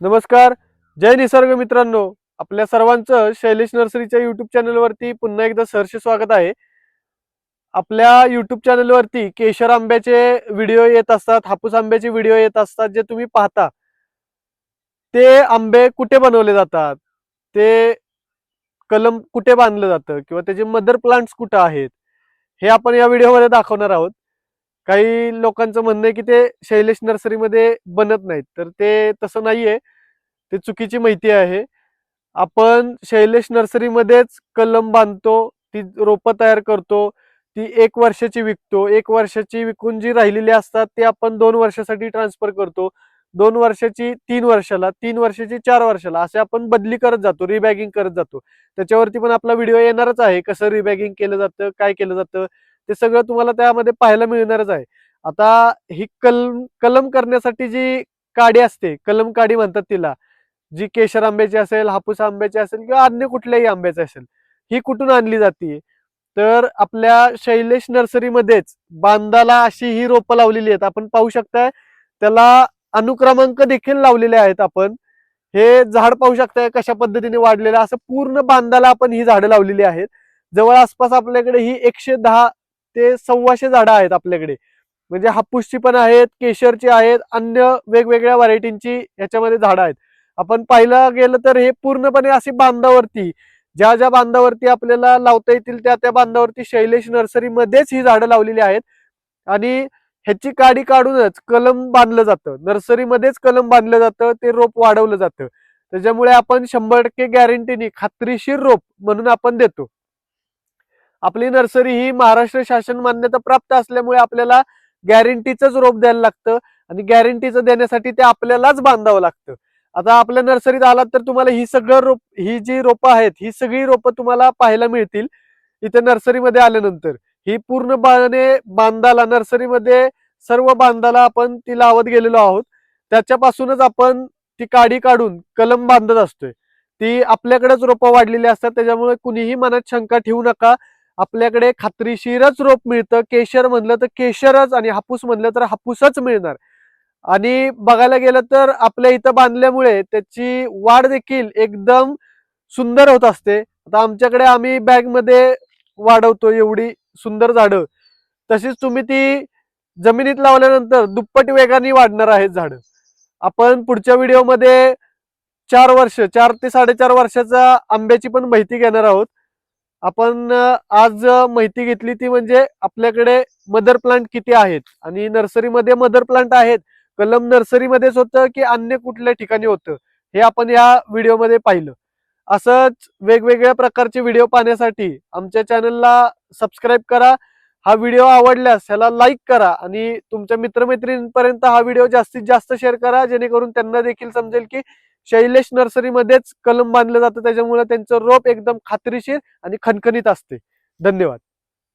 नमस्कार जय निसर्ग मित्रांनो. आपल्या सर्वांचं शैलेश नर्सरीच्या युट्यूब चॅनलवरती पुन्हा एकदा सहर्ष स्वागत आहे. आपल्या युट्यूब चॅनलवरती केशर आंब्याचे व्हिडिओ येत असतात हापूस आंब्याचे व्हिडिओ येत असतात जे तुम्ही पाहता. ते आंबे कुठे बनवले जातात? ते कलम कुठे बांधलं जातं? किंवा त्याचे मदर प्लांट्स कुठं आहेत? हे आपण या व्हिडिओमध्ये दाखवणार आहोत. काही लोकांचं म्हणणं आहे की ते शैलेश नर्सरीमध्ये बनत नाहीत. तर ते तसं नाहीये. ते चुकीची माहिती आहे. आपण शैलेश नर्सरीमध्येच कलम बांधतो ती रोपं तयार करतो ती एक वर्षाची विकतो. एक वर्षाची विकून जी राहिलेली असतात ती आपण दोन वर्षासाठी ट्रान्सफर करतो. दोन वर्षाची तीन वर्षाला तीन वर्षाची चार वर्षाला असे आपण बदली करत जातो रिबॅगिंग करत जातो. त्याच्यावरती पण आपला व्हिडिओ येणारच आहे कसं रिबॅगिंग केलं जातं काय केलं जातं. ते सगळं तुम्हाला त्यामध्ये पाहायला मिळणारच आहे. आता ही कलम कलम करण्यासाठी जी काडी असते कलम काडी म्हणतात तिला जी केशर आंब्याची असेल हापूस आंब्याची असेल किंवा अन्य कुठल्याही आंब्याची असेल ही कुठून आणली जाते? तर आपल्या शैलेश नर्सरीमध्येच बांधाला अशी ही रोपं लावलेली आहेत. आपण पाहू शकताय त्याला अनुक्रमांक देखील लावलेले आहेत आपण. हे झाड पाहू शकताय कशा पद्धतीने वाढलेलं असं पूर्ण बांधाला आपण ही झाडं लावलेली आहेत. जवळ आसपास आपल्याकडे ही एकशे दहा ते सव्वाशे झाडं आहेत आपल्याकडे. म्हणजे हापूसची पण आहेत केशरची आहेत अन्य वेगवेगळ्या व्हरायटींची याच्यामध्ये झाडं आहेत. आपण पाहिलं गेलं तर हे पूर्णपणे अशी बांधावरती ज्या ज्या बांधावरती आपल्याला लावता येतील त्या त्या बांधावरती शैलेश नर्सरीमध्येच ही झाडं लावलेली आहेत. आणि ह्याची काडी काढूनच कलम बांधलं जातं. नर्सरीमध्येच कलम बांधलं जातं ते रोप वाढवलं जातं. त्याच्यामुळे आपण शंभर टक्के गॅरंटीनी खात्रीशीर रोप म्हणून आपण देतो. आपली नर्सरी ही महाराष्ट्र शासन मान्यता प्राप्त असल्यामुळे आपल्याला गॅरंटीचंच रोप द्यायला लागतं आणि गॅरंटीचं देण्यासाठी ते आपल्यालाच बांधावं लागतं. आता आपल्या नर्सरीत आलात तर तुम्हाला ही सगळं रोप ही जी रोपं आहेत ही सगळी रोपं तुम्हाला पाहायला मिळतील इथे नर्सरीमध्ये आल्यानंतर. ही पूर्णपणे बांधाला नर्सरीमध्ये सर्व बांधाला आपण ती लावत गेलेलो आहोत. त्याच्यापासूनच आपण ती काडी काढून कलम बांधत असतोय. ती आपल्याकडेच रोपं वाढलेली असतात त्याच्यामुळे कुणीही मनात शंका ठेवू नका. आपल्याकडे खात्रीशीरच रोप मिळतं. केशर म्हणलं तर केशरच आणि हापूस म्हणलं तर हापूसच मिळणार. आणि बघायला गेलं तर आपल्या इथं बांधल्यामुळे त्याची वाढ देखील एकदम सुंदर होत असते. आता आमच्याकडे आम्ही बॅगमध्ये वाढवतो एवढी सुंदर झाडं. तशीच तुम्ही ती जमिनीत लावल्यानंतर दुप्पट वेगाने वाढणार आहेत झाडं. आपण पुढच्या व्हिडिओमध्ये चार वर्ष चार ते साडेचार वर्षाचा आंब्याची पण माहिती घेणार आहोत. आपण आज माहिती घेतली ती म्हणजे आपल्याकडे मदर प्लांट किती आहेत? आणि नर्सरीमध्ये मदर प्लांट आहेत. कलम नर्सरीमध्येच होतं की अन्य कुठल्या ठिकाणी होतं? हे आपण या व्हिडिओमध्ये पाहिलं. असंच वेगवेगळ्या प्रकारचे व्हिडिओ पाहण्यासाठी आमच्या चॅनलला सबस्क्राईब करा. हा व्हिडिओ आवडल्यास ह्याला लाईक करा आणि तुमच्या मित्रमैत्रिणींपर्यंत हा व्हिडिओ जास्तीत जास्त शेअर करा जेणेकरून त्यांना देखील समजेल की शैलेश नर्सरीमध्येच कलम बांधलं जातं. त्याच्यामुळे त्यांचं रोप एकदम खात्रीशीर आणि खणखणीत असते. धन्यवाद.